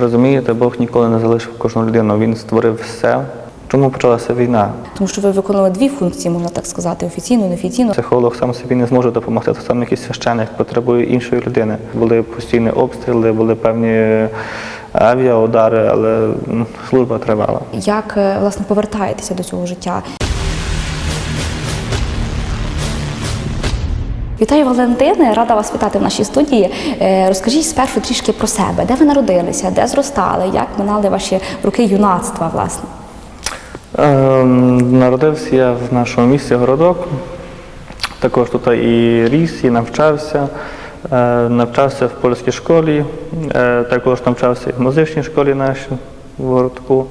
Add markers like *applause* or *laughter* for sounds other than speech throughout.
Розумієте, Бог ніколи не залишив кожну людину. Він створив все. Чому почалася війна? Тому що ви виконали дві функції, можна так сказати, офіційно, неофіційно. Психолог сам собі не зможе допомогти. Так само якийсь священик потребує іншої людини. Були постійні обстріли, були певні авіаудари, але служба тривала. Як е, власне повертаєтеся до цього життя? Вітаю Валентини, рада вас вітати в нашій студії. Е, Розкажіть спершу трішки про себе, де ви народилися, де зростали, як минали ваші роки юнацтва, власне. Ем, Народився я в нашому місті Городок. Також тут і ріс, і навчався. Е, Навчався в польській школі, е, також навчався і в музичній школі нашій в Городку.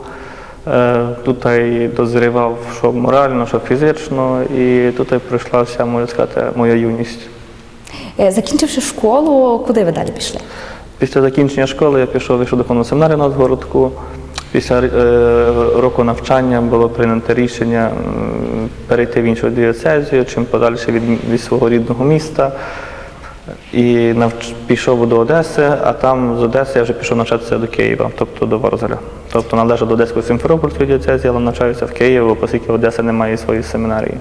Е, Тут і дозрівав, що морально, що фізично, і тут і пройшла вся, можна сказати, моя юність. Е, Закінчивши школу, куди ви далі пішли? Після закінчення школи я пішов вийшов духовну семінарію на Городку. Після е, року навчання було прийнято рішення перейти в іншу дієцезію, чим подальше від, від свого рідного міста. І навч... пішов до Одеси, а там з Одеси я вже пішов навчатися до Києва, тобто до Ворзеля. Тобто належу до Одеської Симферопольської дієцезії, але навчаюся в Києві, оскільки Одеса не має своєї семінарії.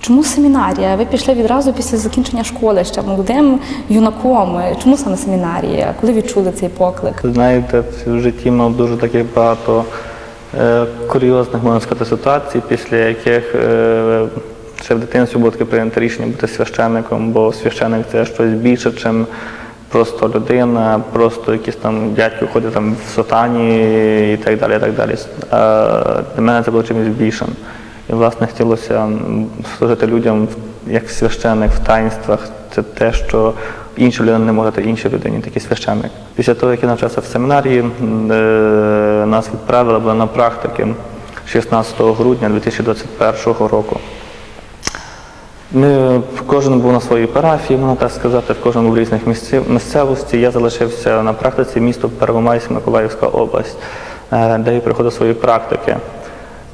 Чому семінарія? Ви пішли відразу після закінчення школи ще молодим юнаком. Чому саме семінарія? Коли відчули цей поклик? Знаєте, в житті мав дуже таких багато е, курйозних, можна сказати, ситуацій, після яких е, ще в дитинстві було таке прийнято рішення бути священником, бо священник це щось більше, ніж просто людина, просто якісь там дядько ходить там в сотані і так далі. І так далі. А для мене це було чимось більшим. І, власне, хотілося служити людям як священник в таїнствах. Це те, що інша людина не може дати іншій людині, такий священник. Після того, як я навчався в семінарії, е, нас відправили на практики 16 грудня 2021 року. Ми, кожен був на своїй парафії, можна так сказати, кожен був в різних місцевості. Я залишився на практиці місто Первомайськ, Миколаївська область, е, де я приходив свої практики.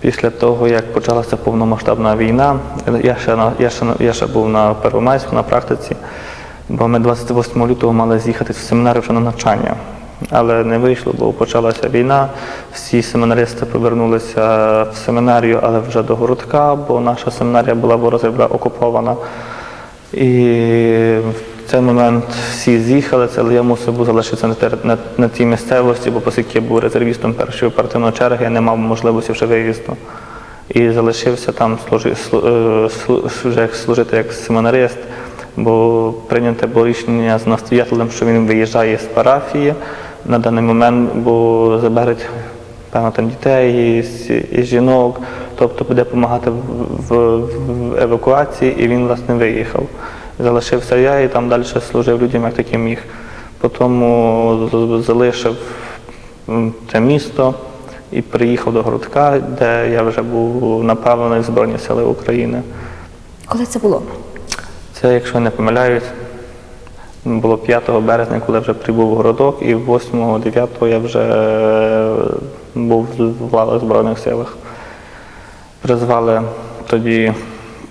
Після того, як почалася повномасштабна війна, я ще, на- я ще, я ще був на Первомайську на практиці, бо ми 28 лютого мали з'їхати в семінарію вже на навчання. Але не вийшло, бо почалася війна. Всі семінаристи повернулися в семінарію, але вже до городка, бо наша семінарія була ворозі окупована. І в цей момент всі з'їхали, це, але я мусив був залишитися на, на, на цій місцевості, бо оскільки я був резервістом першої оперативної черги, я не мав можливості вже виїзду. І залишився там служи, слу- е, вже служити як семінарист, бо прийняте було рішення з настоятелем, що він виїжджає з парафії на даний момент, бо заберуть певно там дітей, і, і жінок, тобто буде допомагати в, в, в евакуації, і він власне виїхав. Залишився я і там далі служив людям, як таки міг. Потім залишив це місто і приїхав до Городка, де я вже був направлений в Збройні Сили України. Коли це було? Це, якщо я не помиляюсь, було 5 березня, коли вже прибув в городок, і 8-9 я вже е, був в лавах Збройних силах. Призвали тоді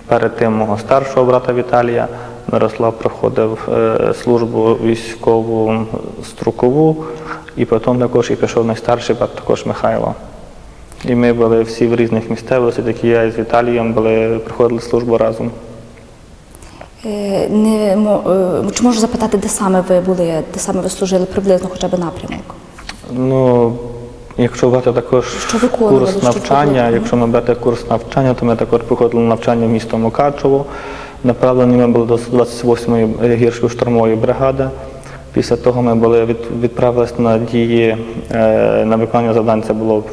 перед тим мого старшого брата Віталія. Мирослав проходив е, службу військову строкову, і потім також і пішов найстарший брат, також Михайло. І ми були всі в різних місцевостях, такі я з Віталієм були, проходили службу разом. Е, Не, е, чи можу запитати, де саме ви були, де саме ви служили, приблизно хоча б напрямок? Ну, якщо брати також Що курс навчання, робили? якщо ми брати курс навчання, то ми також проходили навчання в місто Мукачево. Направлені ми були до 28-ї гірської штурмової бригади. Після того ми були від, відправилися на дії е, на виконання завдань. Це було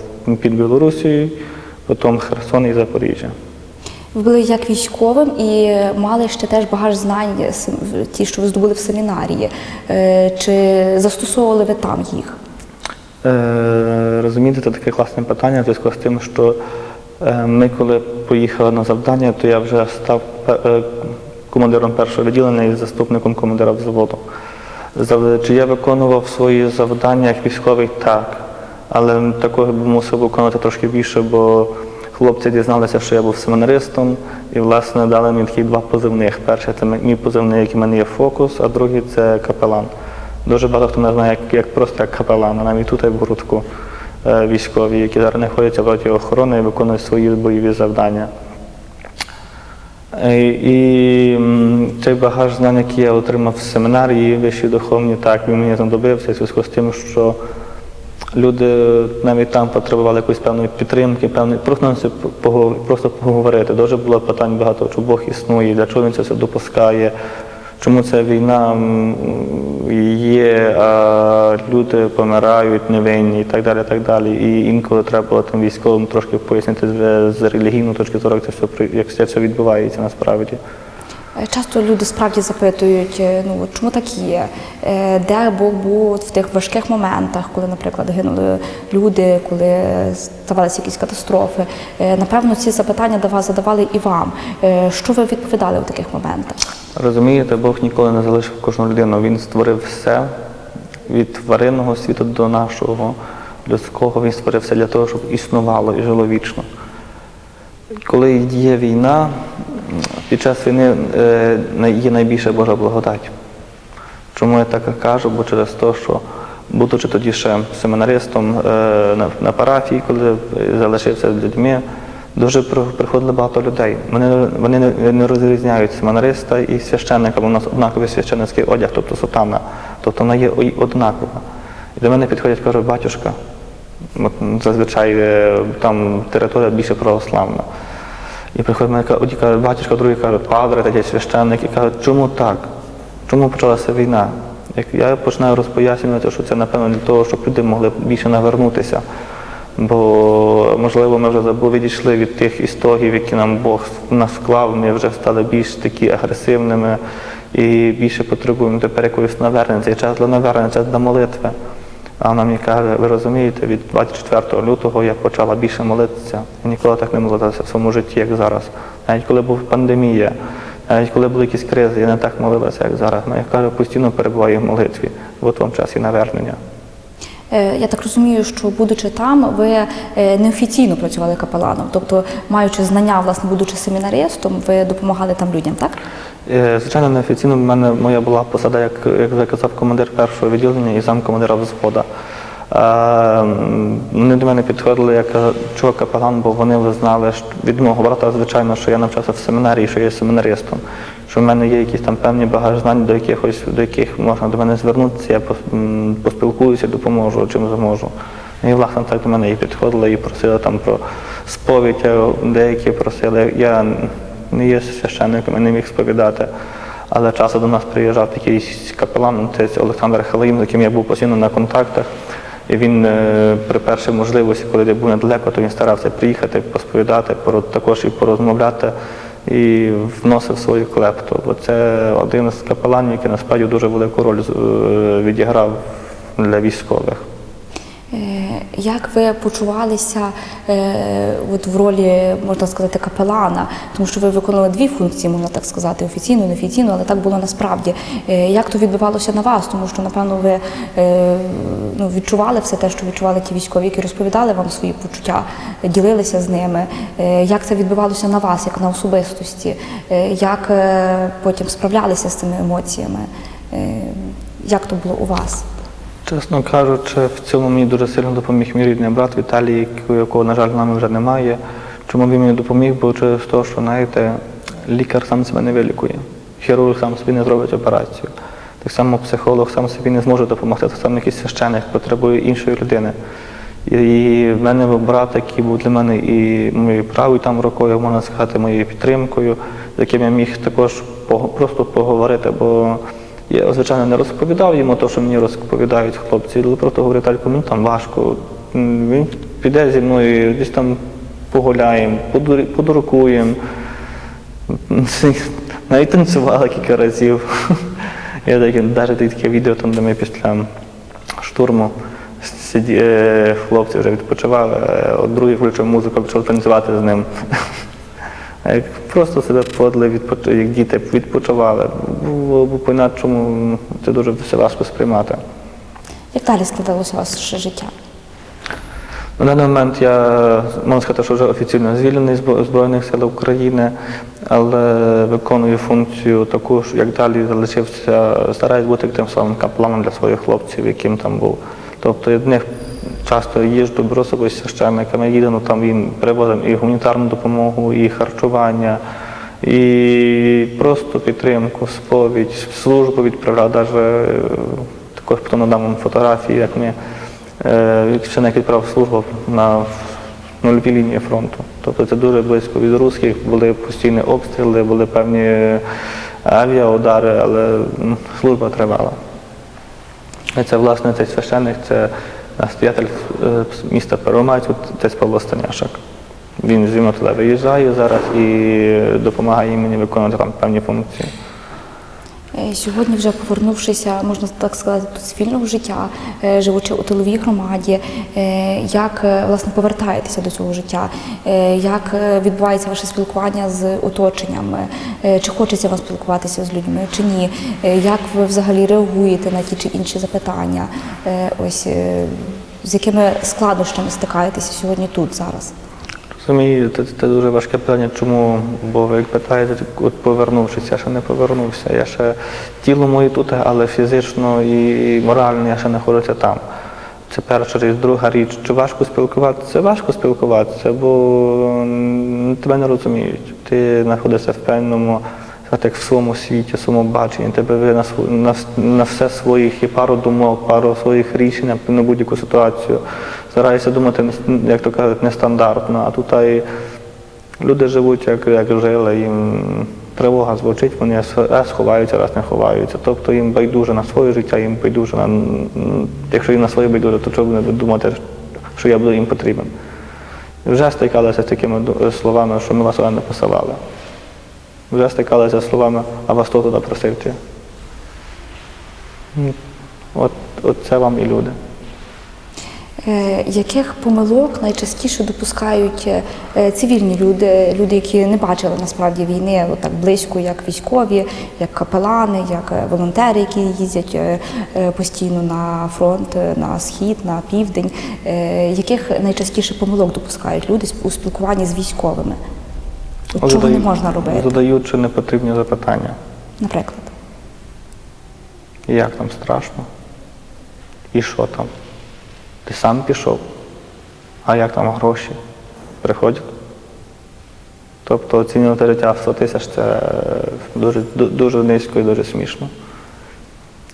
під Білорусією, потім Херсон і Запоріжжя. Були як військовим і мали ще теж багаж знань, ті, що ви здобули в семінарії. Е, Чи застосовували ви там їх? Е, розумієте, це таке класне питання в зв'язку з тим, що е, ми, коли поїхали на завдання, то я вже став е, командиром першого відділення і заступником командира взводу. Чи я виконував свої завдання як військовий? Так. Але такого б мусив виконувати трошки більше, бо хлопці дізналися, що я був семінаристом, і, власне, дали мені такі два позивних. Перший це мій позивний, який в мене є фокус, а другий це капелан. Дуже багато хто мене знає як, як просто як капелана, навіть тут в Городку е, військові, які зараз знаходяться в роті охорони і виконують свої бойові завдання. Е, І цей багаж знань, який я отримав в семінарії вищій духовній, так він мені знадобився в зв'язку з тим, що люди навіть там потребували якоїсь певної підтримки, певної просто, просто поговорити. Дуже було питань багато, чи Бог існує, для чого він це все допускає, чому ця війна є, а люди помирають невинні і так далі. так далі. І інколи треба було тим військовим трошки пояснити з, релігійної точки зору, як це все, як це все відбувається насправді. Е, Часто люди справді запитують, е, ну чому так є, Е, де Бог був в тих важких моментах, коли, наприклад, гинули люди, коли ставалися якісь катастрофи. Напевно, ці запитання до вас задавали і вам. Що ви відповідали у таких моментах? Розумієте, Бог ніколи не залишив кожну людину. Він створив все від тваринного світу до нашого людського. Він створив все для того, щоб існувало і жило вічно. Коли є війна, під час війни е, є найбільша Божа благодать. Чому я так кажу? Бо через те, що будучи тоді ще семинаристом е, на, парафії, коли залишився з людьми, дуже приходило багато людей. Вони, не, розрізняють семинариста і священника, бо у нас однаковий священницький одяг, тобто сутана, тобто вона є однакова. І до мене підходять, кажуть, батюшка, зазвичай е, там територія більше православна. І приходить мене одні кажуть, батюшка, другий каже, падре, третій священник, і кажуть, чому так? Чому почалася війна? Як я починаю розпояснювати, що це напевно для того, щоб люди могли більше навернутися. Бо, можливо, ми вже відійшли від тих історій, які нам Бог нас вклав, ми вже стали більш такі агресивними і більше потребуємо тепер якоїсь навернення. Цей час для навернення, час для молитви. А вона мені каже, ви розумієте, від 24 лютого я почала більше молитися. Я ніколи так не молилася в своєму житті, як зараз. Навіть коли була пандемія, навіть коли були якісь кризи, я не так молилася, як зараз. Вона каже, постійно перебуваю в молитві. От вам час і навернення. Е, Я так розумію, що будучи там, ви е, неофіційно працювали капеланом, тобто, маючи знання, власне, будучи семінаристом, ви допомагали там людям, так? Е, Звичайно, неофіційно в мене моя була посада, як, як вже казав, командир першого відділення і замкомандира взвода. Е, Вони до мене підходили як чого капелан, бо вони знали від мого брата, звичайно, що я навчався в семінарії, що я є семінаристом, що в мене є якісь там певні багаж знань, до якихось, до яких можна до мене звернутися, я поспілкуюся, допоможу, чим зможу. І власне так до мене і підходили, і просили там про сповідь, е, деякі просили. Я не є священником, я не міг сповідати. Але часом до нас приїжджав такий капелан, це Олександр Халаїм, з яким я був постійно на контактах. І він е, при першій можливості, коли я був недалеко, то він старався приїхати, посповідати, також і порозмовляти і вносив свою клепту. Бо це один з капеланів, який насправді дуже велику роль е, відіграв для військових. Е, Як ви почувалися е, от в ролі, можна сказати, капелана, тому що ви виконували дві функції, можна так сказати, офіційну, неофіційну, але так було насправді. Е, Як то відбувалося на вас? Тому що, напевно, ви ну, відчували все те, що відчували ті військові, які розповідали вам свої почуття, ділилися з ними. Як це відбувалося на вас, як на особистості? Як потім справлялися з цими емоціями? Як то було у вас? Чесно кажучи, в цьому мені дуже сильно допоміг мій рідний брат Віталій, якого, на жаль, нами вже немає. Чому він мені допоміг? Бо через те, що знаєте, лікар сам себе не вилікує, хірург сам собі не зробить операцію. Так само психолог сам собі не зможе допомогти, так само якийсь священик потребує іншої людини. І в мене був брат, який був для мене і моєю правою там рукою, можна сказати, моєю підтримкою, з яким я міг також просто поговорити, бо я, звичайно, не розповідав йому те, що мені розповідають хлопці, але просто говорив, Талько, мені там важко. Він піде зі мною, десь там погуляємо, подур- подуркуємо. *laughs* Навіть танцювали кілька разів. *laughs* Я таке, навіть таке відео, там, де ми після штурму сиді, е, хлопці вже відпочивали, от другий включив музику, почав танцювати з ним. *laughs* А як Просто себе подали, відпоч- як діти відпочивали. Бо, бо по-інакшому це дуже все важко сприймати. Як далі складалося у вас життя? На даний момент я можу сказати, що вже офіційно звільнений з Збройних сил України, але виконую функцію таку, як далі залишився, стараюсь бути тим самим капланом для своїх хлопців, яким там був. Тобто від них часто їжджу, беру з священниками, їдемо там їм привозимо і гуманітарну допомогу, і харчування, і просто підтримку, сповідь, службу відправляю. Навіть е, також потім надам вам фотографії, як ми е, ще не відправив службу на нульовій лінії фронту. Тобто це дуже близько від русських, були постійні обстріли, були певні авіаудари, але служба тривала. І це, власне, цей священник, це настоятель е, міста Первомайць, отець Павло Станяшак. Він зі мною туди виїжджає зараз і допомагає мені виконувати там певні функції. Е, Сьогодні, вже повернувшися, можна так сказати, до цивільного життя, е, живучи у тиловій громаді, е, як власне повертаєтеся до цього життя, як відбувається ваше спілкування з оточенням, чи хочеться вам спілкуватися з людьми, чи ні, як ви взагалі реагуєте на ті чи інші запитання? Ось з якими складнощами стикаєтеся сьогодні тут зараз? Розумієте, це, це дуже важке питання. Чому? Бо ви як питаєте, от повернувшись, я ще не повернувся. Я ще тіло моє тут, але фізично і морально я ще знаходжуся там. Це перша річ, друга річ. Чи важко спілкуватися? Важко спілкуватися, бо тебе не розуміють. Ти знаходишся в певному, як в своєму світі, в своєму баченні. Тебе на, на, на все своїх і пару думок, пару своїх рішень на будь-яку ситуацію. Стараюся думати, як то кажуть, нестандартно, а тут і люди живуть, як, як жили, їм тривога звучить, вони раз ховаються, раз не ховаються. Тобто їм байдуже на своє життя, їм байдуже на якщо їм на своє байдуже, то чого вони будуть думати, що я буду їм потрібен. Вже стикалися з такими словами, що ми вас не посилали. Вже стикалися з словами, а вас хто туди просив? М, От, от це вам і люди. Е, Яких помилок найчастіше допускають е, цивільні люди, люди, які не бачили насправді війни так близько, як військові, як капелани, як е, волонтери, які їздять е, е, постійно на фронт, е, на схід, на південь? Е, Яких найчастіше помилок допускають люди у спілкуванні з військовими? Чого не можна робити, Задаючи непотрібні запитання. наприклад? Як там страшно? І що там? Ти сам пішов? А як там гроші? Приходять? Тобто оцінювати життя в 100 тисяч це е, дуже, дуже низько і дуже смішно.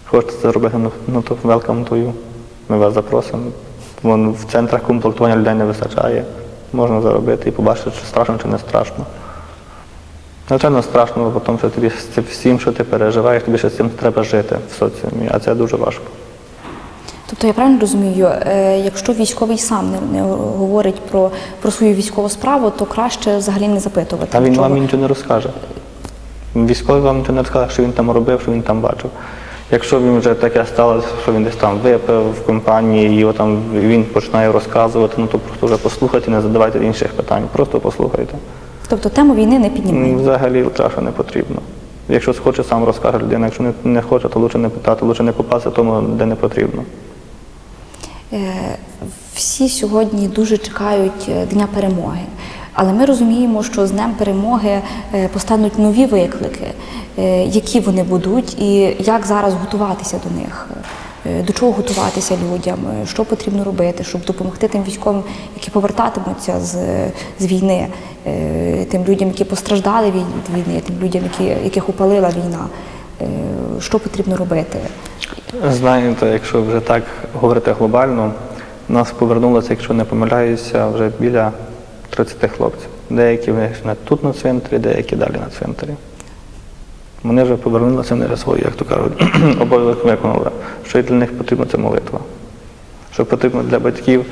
Хочете це зробити, ну, то welcome to you. Ми вас запросимо. Вон в центрах комплектування людей не вистачає. Можна заробити і побачити, чи страшно, чи не страшно. Звичайно, страшно, бо тому що тобі з всім, що ти переживаєш, тобі ще з цим треба жити в соціумі, а це дуже важко. Тобто я правильно розумію, е, якщо військовий сам не, не говорить про, про свою військову справу, то краще взагалі не запитувати. Та він нічого. вам нічого не розкаже. Військовий вам нічого не розкаже, що він там робив, що він там бачив. Якщо він вже таке сталося, що він десь там випив в компанії, його там він починає розказувати, ну то просто вже послухайте, не задавайте інших питань, просто послухайте. Тобто тему війни не М, піднімаємо. Взагалі чаша не потрібно. Якщо хоче, сам розкаже людина. Якщо не, не хоче, то лучше не питати, лучше не купатися тому, де не потрібно. Е, Всі сьогодні дуже чекають е, Дня перемоги. Але ми розуміємо, що з Днем перемоги е, постануть нові виклики, які вони будуть, і як зараз готуватися до них, до чого готуватися людям, що потрібно робити, щоб допомогти тим військовим, які повертатимуться з, з війни, тим людям, які постраждали від війни, тим людям, які, яких опалила війна. Е, Що потрібно робити? Знаєте, якщо вже так говорити глобально, нас повернулося, якщо не помиляюся, вже біля 30 хлопців. Деякі в тут на цвинтарі, деякі далі на цвинтарі. Вони вже повернулися, вже свої, як то кажуть, *clears throat* обов'язок виконали. Що і для них потрібно, це молитва. Що потрібно для батьків,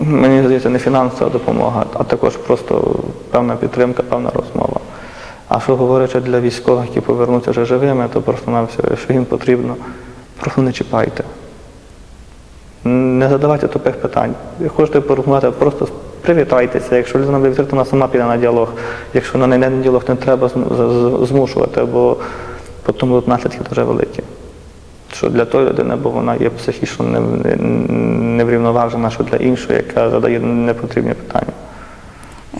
мені здається, не фінансова допомога, а також просто певна підтримка, певна розмова. А що говорячи для військових, які повернуться вже живими, то просто на все, що їм потрібно, просто не чіпайте. Не задавайте тупих питань. Хочете порозмовляти, просто привітайтеся. Якщо людина буде відкрита, вона сама піде на діалог. Якщо на неї на діалог не треба змушувати, бо потім будуть наслідки дуже великі. Що для тої людини, бо вона є психічно не- не- неврівноважена, що для іншої, яка задає непотрібні питання.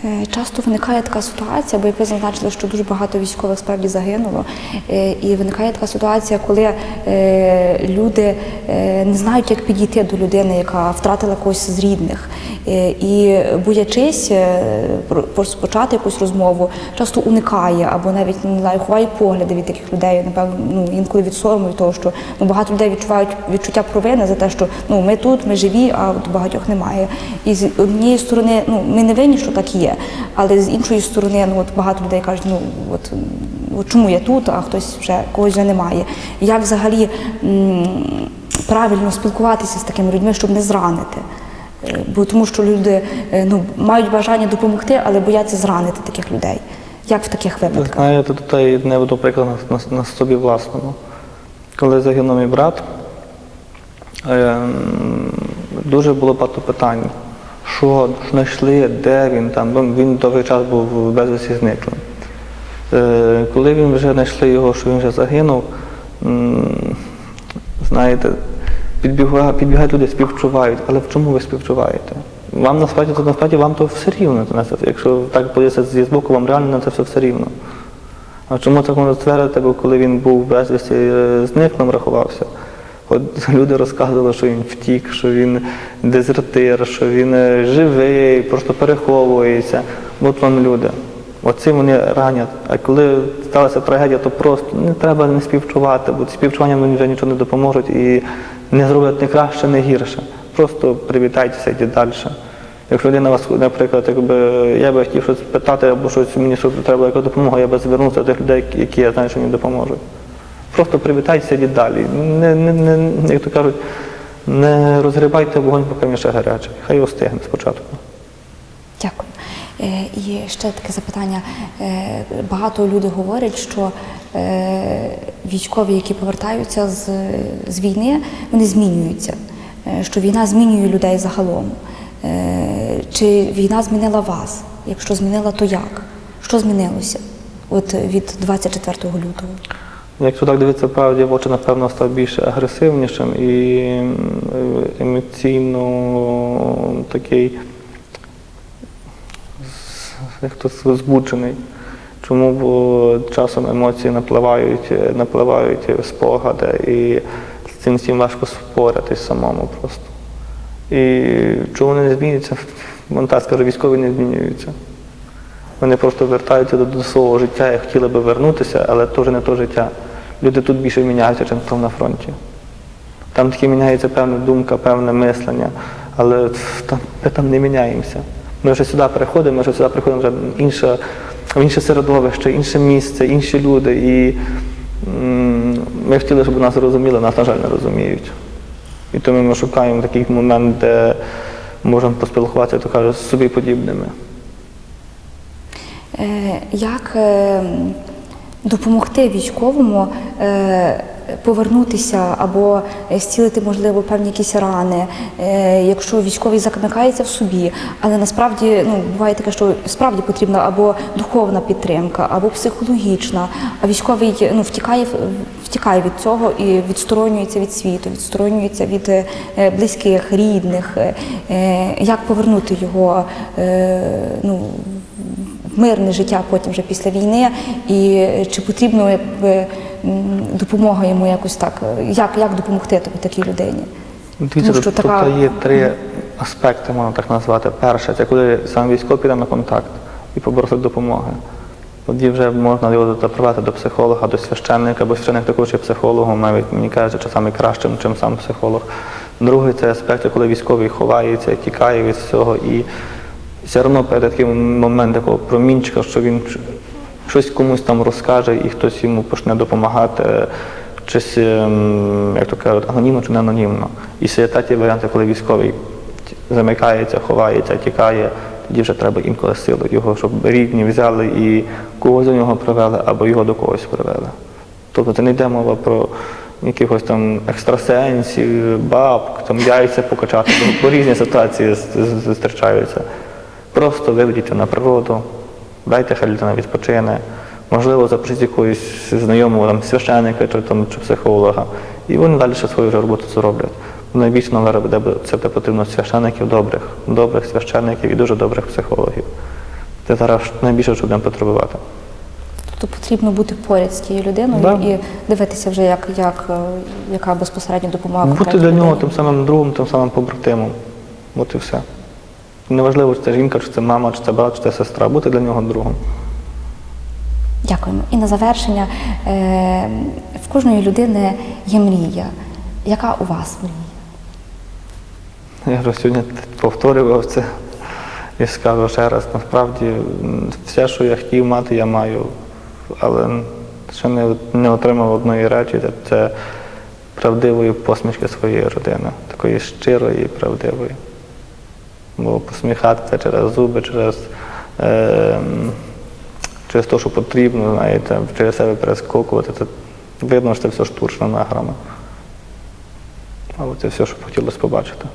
Е, Часто виникає така ситуація, бо як ви зазначили, що дуже багато військових справді загинуло. Е, І виникає така ситуація, коли е, люди не знають, як підійти до людини, яка втратила когось з рідних. І боячись розпочати якусь розмову, часто уникає або навіть не знаю, ховає погляди від таких людей. Напевно, ну інколи від сорому, від того, що ну багато людей відчувають відчуття провини за те, що ну ми тут, ми живі, а от багатьох немає. І з однієї сторони, ну ми не винні, що так є, але з іншої сторони, ну от багато людей кажуть, ну от, от чому я тут, а хтось вже когось вже немає. Як взагалі м, правильно спілкуватися з такими людьми, щоб не зранити? Е, Бо тому, що люди е, ну мають бажання допомогти, але бояться зранити таких людей. Як в таких Ви випадках? знаєте, тут не буду приклад на, на, на собі власному. Коли загинув мій брат, ем, дуже було багато питань. Що знайшли, де він там, він довгий час був безвісті зниклим. Е, коли він вже знайшли його, що він вже загинув, знаєте, підбігають, підбігають люди, співчувають, але в чому ви співчуваєте? Вам насправді то насправді вам то все рівно. Якщо так подивитися зі збоку, вам реально на це все все рівно. А чому так можна ствердити, коли він був безвісті е, зниклим, рахувався. От люди розказували, що він втік, що він дезертир, що він е, живий, просто переховується. От вам люди. Оці вони ранять. А коли сталася трагедія, то просто не треба не співчувати, бо співчування вони вже нічого не допоможуть і не зроблять не краще, не гірше. Просто привітайтеся, йдіть далі. Якщо людина вас, наприклад, якби я би хотів щось питати або щось мені що треба якась допомога, я би звернувся до тих людей, які я знаю, що мені допоможуть. Просто привітайтеся, йдіть далі. Не, не, не, як то кажуть, не розгрібайте вогонь, поки він ще гарячий. Хай остигне спочатку. Дякую. Е, І ще таке запитання. Е, Багато людей говорять, що е, військові, які повертаються з, з війни, вони змінюються. Що війна змінює людей загалом. Чи війна змінила вас? Якщо змінила, то як? Що змінилося от від 24 лютого? Якщо так дивитися правді, в очі, напевно, став більш агресивнішим і емоційно такий як то збуджений. Чому? Бо часом емоції напливають, напливають в спогади, і з цим всім важко споратись самому просто. І чому вони не змінюються? Вон так скажу, військові не змінюються. Вони просто вертаються до, до свого життя і хотіли би вернутися, але теж не то життя. Люди тут більше міняються, ніж там на фронті. Там таки міняється певна думка, певне мислення, але там, ми там не міняємося. Ми вже сюди приходимо, ми вже сюди приходимо вже інше, в інше середовище, інше місце, інші люди. І ми хотіли, щоб нас розуміли, нас, на жаль, не розуміють. І тому ми шукаємо такий момент, де можемо поспілкуватися, то кажуть, з собі подібними. Е, Як е, допомогти військовому е, повернутися або зцілити, можливо, певні якісь рани, е, якщо військовий замикається в собі, але насправді ну, буває таке, що справді потрібна або духовна підтримка, або психологічна, а військовий ну, втікає, втікає від цього і відсторонюється від світу, відсторонюється від е, близьких, рідних. Е, е, Як повернути його е, ну, мирне життя потім вже після війни, і чи потрібно якби, допомога йому якось так, як, як допомогти тобі такій людині? Дивіться, Тому що тут, така- є три аспекти, можна так назвати. Перше, це коли сам військовий піде на контакт і попросить допомоги. Тоді вже можна його запровадити до психолога, до священника, бо священник також є психологом, навіть мені кажуть, що саме кращим, чим сам психолог. Другий це аспект, коли військовий ховається, тікає від всього і все одно перед такий момент такого промінчика, що він щось комусь там розкаже і хтось йому почне допомагати, щось, ем, як то кажуть, анонімно чи не анонімно. І ще є треті варіанти, коли військовий замикається, ховається, тікає, тоді вже треба інколи силу його, щоб рідні взяли і когось до нього привели або його до когось привели. Тобто це не йде мова про якихось там екстрасенсів, баб, там яйця покачати, бо- різні ситуації зустрічаються. Просто виведіть на природу, дайте хай людина відпочине, можливо, запросіть якогось знайомого там, священника чи, там, чи психолога, і вони далі ще свою вже роботу зроблять. найбільше нам зараз буде це буде потрібно священиків добрих, добрих священиків і дуже добрих психологів. Це зараз найбільше, що будемо потребувати. Тобто потрібно бути поряд з тією людиною Да. і дивитися вже, як, як, е, яка безпосередньо допомога. Бути для нього людині. тим самим другом, тим самим побратимом. От і все. Неважливо, чи це жінка, чи це мама, чи це брат, чи це сестра. Бути для нього другом. Дякуємо. І на завершення е, в кожної людини є мрія. Яка у вас мрія? Я вже сьогодні повторював це і скажу ще раз. Насправді, все, що я хотів мати, я маю, але ще не, не отримав одної речі, це, це правдивої посмішки своєї родини, такої щирої і правдивої. Бо посміхатися через зуби, через, е, через те, що потрібно, знаєте, через себе перескокувати, це видно, що це все штучна награма. Але це все, що хотілося побачити.